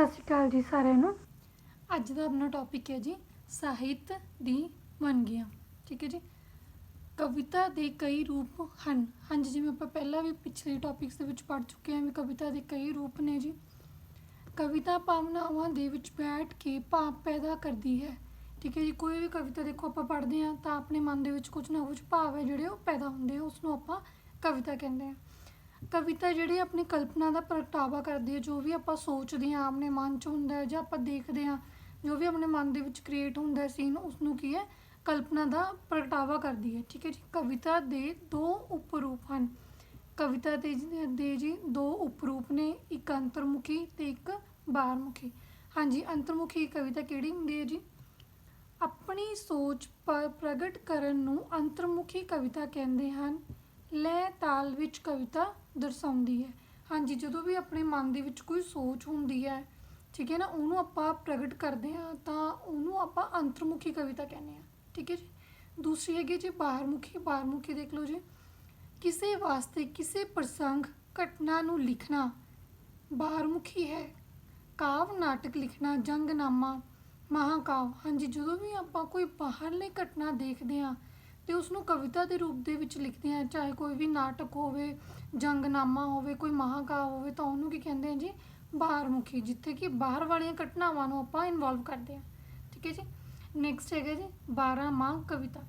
ਸਤਿ ਸ਼੍ਰੀ ਅਕਾਲ ਜੀ ਸਾਰਿਆਂ ਨੂੰ। ਅੱਜ ਦਾ ਆਪਣਾ ਟੌਪਿਕ ਹੈ ਜੀ, ਸਾਹਿਤ ਦੀ ਵੰਨਗੀਆਂ। ਠੀਕ ਹੈ ਜੀ? ਕਵਿਤਾ ਦੇ ਕਈ ਰੂਪ ਹਨ। ਹਾਂਜੀ, ਜਿਵੇਂ ਆਪਾਂ ਪਹਿਲਾਂ ਵੀ ਪਿਛਲੇ ਟੌਪਿਕਸ ਦੇ ਵਿੱਚ ਪੜ੍ਹ ਚੁੱਕੇ ਹਾਂ ਵੀ ਕਵਿਤਾ ਦੇ ਕਈ ਰੂਪ ਨੇ ਜੀ। ਕਵਿਤਾ ਭਾਵਨਾਵਾਂ ਦੇ ਵਿੱਚ ਬੈਠ ਕੇ ਭਾਵ ਪੈਦਾ ਕਰਦੀ ਹੈ। ਠੀਕ ਹੈ ਜੀ? ਕੋਈ ਵੀ ਕਵਿਤਾ ਦੇਖੋ, ਆਪਾਂ ਪੜ੍ਹਦੇ ਹਾਂ ਤਾਂ ਆਪਣੇ ਮਨ ਦੇ ਵਿੱਚ ਕੁਝ ਨਾ ਕੁਝ ਭਾਵ ਹੈ ਜਿਹੜੇ ਉਹ ਪੈਦਾ ਹੁੰਦੇ ਆ ਉਸ ਨੂੰ ਆਪਾਂ ਕਵਿਤਾ ਕਹਿੰਦੇ ਆ ਕਵਿਤਾ ਜਿਹੜੀ ਆਪਣੀ ਕਲਪਨਾ ਦਾ ਪ੍ਰਗਟਾਵਾ ਕਰਦੀ ਹੈ, ਜੋ ਵੀ ਆਪਾਂ ਸੋਚਦੇ ਹਾਂ, ਆਪਣੇ ਮਨ 'ਚ ਹੁੰਦਾ ਹੈ, ਜਾਂ ਆਪਾਂ ਦੇਖਦੇ ਹਾਂ, ਜੋ ਵੀ ਆਪਣੇ ਮਨ ਦੇ ਵਿੱਚ ਕ੍ਰੀਏਟ ਹੁੰਦਾ ਹੈ ਸੀਨ ਉਸ ਨੂੰ ਕੀ ਹੈ? ਕਲਪਨਾ ਦਾ ਪ੍ਰਗਟਾਵਾ ਕਰਦੀ ਹੈ। ਠੀਕ ਹੈ ਜੀ? ਕਵਿਤਾ ਦੇ ਦੋ ਉਪਰੂਪ ਹਨ। ਕਵਿਤਾ ਦੇ ਦੇ ਜੀ ਦੋ ਉਪਰੂਪ ਨੇ, ਇੱਕ ਅੰਤਰਮੁਖੀ ਤੇ ਇੱਕ ਬਾਹਰਮੁਖੀ ਹਾਂਜੀ, ਅੰਤਰਮੁਖੀ ਕਵਿਤਾ ਕਿਹੜੀ ਹੁੰਦੀ ਹੈ ਜੀ? ਆਪਣੀ ਸੋਚ ਪ- ਪ੍ਰਗਟ ਕਰਨ ਨੂੰ ਅੰਤਰਮੁਖੀ ਕਵਿਤਾ ਕਹਿੰਦੇ ਹਨ। ਲੈ ਤਾਲ ਵਿੱਚ ਕਵਿਤਾ ਦਰਸਾਉਂਦੀ ਹੈ। ਹਾਂਜੀ, ਜਦੋਂ ਵੀ ਆਪਣੇ ਮਨ ਦੇ ਵਿੱਚ ਕੋਈ ਸੋਚ ਹੁੰਦੀ ਹੈ, ਠੀਕ ਹੈ ਨਾ, ਉਹਨੂੰ ਆਪਾਂ ਪ੍ਰਗਟ ਕਰਦੇ ਹਾਂ, ਤਾਂ ਉਹਨੂੰ ਆਪਾਂ ਅੰਤਰਮੁਖੀ ਕਵਿਤਾ ਕਹਿੰਦੇ ਹਾਂ। ਠੀਕ ਹੈ ਜੀ? ਦੂਸਰੀ ਹੈਗੀ ਜੀ ਬਾਹਰਮੁਖੀ ਬਾਹਰਮੁਖੀ ਦੇਖ ਲਓ ਜੀ। ਕਿਸੇ ਵਾਸਤੇ ਕਿਸੇ ਪ੍ਰਸੰਗ ਘਟਨਾ ਨੂੰ ਲਿਖਣਾ ਬਾਹਰਮੁਖੀ ਹੈ। ਕਾਵ, ਨਾਟਕ ਲਿਖਣਾ, ਜੰਗਨਾਮਾ, ਮਹਾਕਾਵ। ਹਾਂਜੀ, ਜਦੋਂ ਵੀ ਆਪਾਂ ਕੋਈ ਬਾਹਰਲੇ ਘਟਨਾ ਦੇਖਦੇ ਹਾਂ ਤੇ ਉਸ ਨੂੰ ਕਵਿਤਾ ਦੇ ਰੂਪ ਦੇ ਵਿੱਚ ਲਿਖਦੇ ਹਾਂ, ਚਾਹੇ ਕੋਈ ਵੀ ਨਾਟਕ ਹੋਵੇ, ਜੰਗਨਾਮਾ ਹੋਵੇ, ਕੋਈ ਮਹਾਕਾਵ ਹੋਵੇ, ਤਾਂ ਉਹਨੂੰ ਕੀ ਕਹਿੰਦੇ ਆ ਜੀ? ਬਾਹਰਮੁਖੀ ਜਿੱਥੇ ਕਿ ਬਾਹਰ ਵਾਲੀਆਂ ਘਟਨਾਵਾਂ ਨੂੰ ਆਪਾਂ ਇਨਵੋਲਵ ਕਰਦੇ ਹਾਂ। ਠੀਕ ਹੈ ਜੀ? ਨੈਕਸਟ ਹੈਗਾ ਜੀ 12 ਮਾਹ ਕਵਿਤਾ।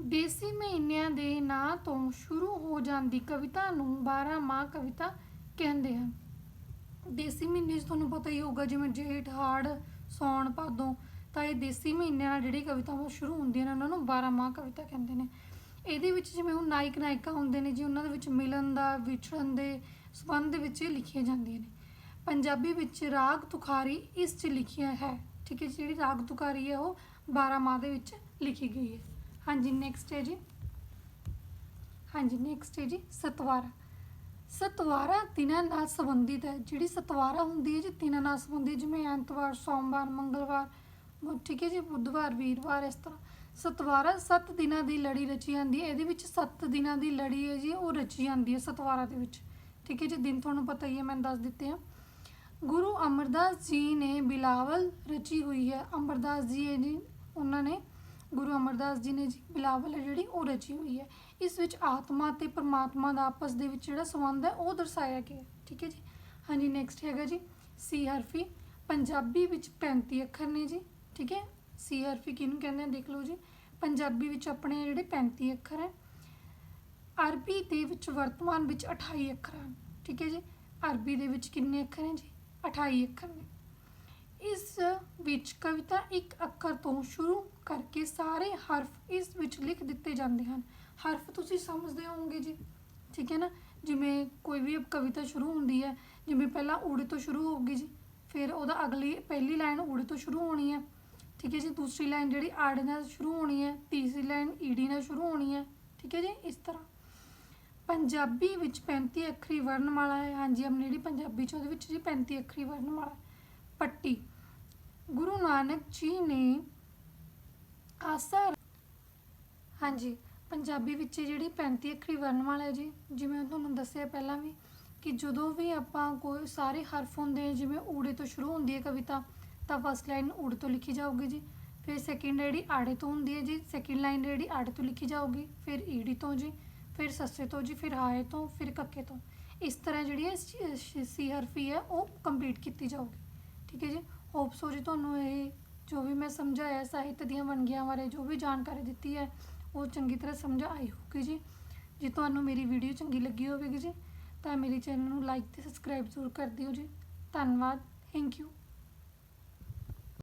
ਦੇਸੀ ਮਹੀਨਿਆਂ ਦੇ ਨਾਂ ਤੋਂ ਸ਼ੁਰੂ ਹੋ ਜਾਂਦੀ ਕਵਿਤਾ ਨੂੰ 12 ਮਾਹ ਕਵਿਤਾ ਕਹਿੰਦੇ ਹਨ। ਦੇਸੀ ਮਹੀਨੇ 'ਚ ਤੁਹਾਨੂੰ ਪਤਾ ਹੀ ਹੋਊਗਾ, ਜਿਵੇਂ ਜੇਠ, ਹਾੜ, ਸੌਣ, ਭਾਦੋਂ। ਤਾਂ ਇਹ ਦੇਸੀ ਮਹੀਨਿਆਂ ਨਾਲ ਜਿਹੜੀ ਕਵਿਤਾਵਾਂ ਸ਼ੁਰੂ ਹੁੰਦੀਆਂ ਨੇ ਉਹਨਾਂ ਨੂੰ 12 ਮਾਹ ਕਵਿਤਾ ਕਹਿੰਦੇ ਨੇ। ਇਹਦੇ ਵਿੱਚ ਜਿਵੇਂ ਹੁਣ ਨਾਇਕ ਨਾਇਕਾ ਹੁੰਦੇ ਨੇ ਜੀ ਉਹਨਾਂ ਦੇ ਵਿੱਚ ਮਿਲਨ ਦਾ ਵਿਛੜਨ ਦੇ ਸੰਬੰਧ ਦੇ ਵਿੱਚ ਲਿਖੀਆਂ ਜਾਂਦੀਆਂ ਨੇ। ਪੰਜਾਬੀ ਵਿੱਚ ਰਾਗ ਤੁਖਾਰੀ ਇਸ 'ਚ ਲਿਖਿਆ ਹੈ ਠੀਕ ਹੈ ਜੀ, ਜਿਹੜੀ ਰਾਗ ਤੁਖਾਰੀ ਹੈ ਉਹ 12 ਮਾਹ ਦੇ ਵਿੱਚ ਲਿਖੀ ਗਈ ਹੈ। ਹਾਂਜੀ ਨੈਕਸਟ ਹੈ ਜੀ। ਹਾਂਜੀ ਨੈਕਸਟ ਹੈ ਜੀ ਸਤਵਾਰਾ। ਸਤਵਾਰਾ ਦਿਨਾਂ ਨਾਲ ਸੰਬੰਧਿਤ ਹੈ। ਜਿਹੜੀ ਸਤਵਾਰਾ ਹੁੰਦੀ ਹੈ ਜੀ ਦਿਨਾਂ ਨਾਲ ਸੰਬੰਧਿਤ ਜਿਵੇਂ ਐਤਵਾਰ ਸੋਮਵਾਰ ਮੰਗਲਵਾਰ ਮ- ਠੀਕ ਹੈ ਜੀ, ਬੁੱਧਵਾਰ, ਵੀਰਵਾਰ ਇਸ ਤਰ੍ਹਾਂ। ਸਤਵਾਰਾ ਸੱਤ ਦਿਨਾਂ ਦੀ ਲੜੀ ਰਚੀ ਜਾਂਦੀ ਹੈ। ਇਹਦੇ ਵਿੱਚ ਸੱਤ ਦਿਨਾਂ ਦੀ ਲੜੀ ਹੈ ਜੀ, ਉਹ ਰਚੀ ਜਾਂਦੀ ਹੈ ਸਤਵਾਰਾ ਦੇ ਵਿੱਚ। ਠੀਕ ਹੈ ਜੀ, ਦਿਨ ਤੁਹਾਨੂੰ ਪਤਾ ਹੀ ਹੈ, ਮੈਂ ਦੱਸ ਦਿੱਤੇ ਆ। ਗੁਰੂ ਅਮਰਦਾਸ ਜੀ ਨੇ ਬਿਲਾਵਲ ਰਚੀ ਹੋਈ ਹੈ। ਅਮਰਦਾਸ ਜੀ ਹੈ ਜੀ, ਉਹਨਾਂ ਨੇ, ਗੁਰੂ ਅਮਰਦਾਸ ਜੀ ਨੇ ਜੀ ਬਿਲਾਵਲ ਹੈ ਜਿਹੜੀ, ਉਹ ਰਚੀ ਹੋਈ ਹੈ। ਇਸ ਵਿੱਚ ਆਤਮਾ ਤੇ ਪਰਮਾਤਮਾ ਦਾ ਆਪਸ ਦੇ ਵਿੱਚ ਜਿਹੜਾ ਸੰਬੰਧ ਹੈ, ਉਹ ਦਰਸਾਇਆ ਗਿਆ ਠੀਕ ਹੈ ਜੀ। ਹਾਂਜੀ ਨੈਕਸਟ ਹੈਗਾ ਜੀ, ਸੀ ਹਰਫੀ। ਪੰਜਾਬੀ ਵਿੱਚ 35 ਅੱਖਰ ਨੇ ਜੀ। ਠੀਕ ਹੈ? ਸੀ ਹਰਫੀ ਕਿਹਨੂੰ ਕਹਿੰਦੇ ਆ? ਦੇਖ ਲਓ ਜੀ। ਪੰਜਾਬੀ ਵਿੱਚ ਆਪਣੇ ਜਿਹੜੇ 35 ਅੱਖਰ ਹੈ। ਅਰਬੀ ਦੇ ਵਿੱਚ ਵਰਤਮਾਨ ਵਿੱਚ 28 ਅੱਖਰ ਹਨ। ਠੀਕ ਹੈ ਜੀ? ਅਰਬੀ ਦੇ ਵਿੱਚ ਕਿੰਨੇ ਅੱਖਰ ਹੈ ਜੀ? 28 ਅੱਖਰ ਨੇ। ਇਸ ਵਿੱਚ ਕਵਿਤਾ ਇੱਕ ਅੱਖਰ ਤੋਂ ਸ਼ੁਰੂ ਕਰਕੇ ਸਾਰੇ ਹਰਫ ਇਸ ਵਿੱਚ ਲਿਖ ਦਿੱਤੇ ਜਾਂਦੇ ਹਨ। ਹਰਫ ਤੁਸੀਂ ਸਮਝਦੇ ਹੋਵੋਗੇ ਜੀ। ਠੀਕ ਹੈ ਨਾ? ਜਿਵੇਂ ਕੋਈ ਵੀ ਕਵਿਤਾ ਸ਼ੁਰੂ ਹੁੰਦੀ ਹੈ, ਜਿਵੇਂ ਪਹਿਲਾਂ ਊੜੇ ਤੋਂ ਸ਼ੁਰੂ ਹੋਊਗੀ ਜੀ, ਫਿਰ ਉਹਦਾ ਅਗਲੀ, ਪਹਿਲੀ ਲਾਈਨ ਊੜੇ ਤੋਂ ਸ਼ੁਰੂ ਹੋਣੀ ਹੈ। ਠੀਕ ਹੈ ਜੀ, ਦੂਸਰੀ ਲਾਈਨ ਜਿਹੜੀ ਆੜੇ ਨਾਲ ਸ਼ੁਰੂ ਹੋਣੀ ਹੈ, ਤੀਸਰੀ ਲਾਈਨ ਈੜੀ ਨਾਲ ਸ਼ੁਰੂ ਹੋਣੀ ਹੈ, ਠੀਕ ਹੈ ਜੀ, ਇਸ ਤਰ੍ਹਾਂ। ਪੰਜਾਬੀ ਵਿੱਚ 35 ਅੱਖਰੀ ਵਰਣਮਾਲਾ ਹੈ। ਹਾਂਜੀ, ਆਪਣੀ ਜਿਹੜੀ ਪੰਜਾਬੀ ਚ ਉਹਦੇ ਵਿੱਚ ਜੀ 35 ਅੱਖਰੀ ਵਰਣਮਾਲਾ ਹੈ। ਪੱਟੀ। ਗੁਰੂ ਨਾਨਕ ਜੀ ਨੇ ਆਸਾ ਹਾਂਜੀ, ਪੰਜਾਬੀ ਵਿੱਚ ਜਿਹੜੀ 35 ਅੱਖਰੀ ਵਰਣਮਾਲਾ ਹੈ ਜੀ, ਜਿਵੇਂ ਤੁਹਾਨੂੰ ਦੱਸਿਆ ਪਹਿਲਾਂ ਵੀ, ਕਿ ਜਦੋਂ ਵੀ ਆਪਾਂ ਕੋਈ ਸਾਰੇ ਹਰਫ ਹੁੰਦੇ ਜਿਵੇਂ ਊੜੇ ਤੋਂ ਸ਼ੁਰੂ ਹੁੰਦੀ ਹੈ ਕਵਿਤਾ ਤਾਂ ਫਸਟ ਲਾਈਨ ਉੜ ਤੋਂ ਲਿਖੀ ਜਾਊਗੀ ਜੀ। ਫਿਰ ਸੈਕਿੰਡ ਜਿਹੜੀ ਆੜੇ ਤੋਂ ਹੁੰਦੀ ਹੈ ਜੀ ਸੈਕਿੰਡ ਲਾਈਨ ਜਿਹੜੀ ਆੜੇ ਤੋਂ ਲਿਖੀ ਜਾਊਗੀ, ਫਿਰ ਈੜੀ ਤੋਂ ਜੀ, ਫਿਰ ਸੱਸੇ ਤੋਂ ਜੀ, ਫਿਰ ਹਾਏ ਤੋਂ, ਫਿਰ ਕੱਕੇ ਤੋਂ। ਇਸ ਤਰ੍ਹਾਂ ਜਿਹੜੀ ਹੈ ਸੀ ਹਰਫੀ ਹੈ, ਉਹ ਕੰਪਲੀਟ ਕੀਤੀ ਜਾਊਗੀ। ਠੀਕ ਹੈ ਜੀ? ਹੋਪ ਸੋ ਜੀ ਤੁਹਾਨੂੰ ਇਹ ਜੋ ਵੀ ਮੈਂ ਸਮਝਾਇਆ, ਸਾਹਿਤ ਦੀਆਂ ਵੰਨਗੀਆਂ ਬਾਰੇ ਜੋ ਵੀ ਜਾਣਕਾਰੀ ਦਿੱਤੀ ਹੈ, ਉਹ ਚੰਗੀ ਤਰ੍ਹਾਂ ਸਮਝ ਆਈ ਹੋਊਗੀ ਜੀ। ਜੇ ਤੁਹਾਨੂੰ ਮੇਰੀ ਵੀਡੀਓ ਚੰਗੀ ਲੱਗੀ ਹੋਵੇਗੀ ਜੀ, ਤਾਂ ਮੇਰੇ ਚੈਨਲ ਨੂੰ ਲਾਈਕ ਤੇ ਸਬਸਕ੍ਰਾਈਬ ਜ਼ਰੂਰ ਕਰ ਦਿਓ ਜੀ। ਧੰਨਵਾਦ। Thank you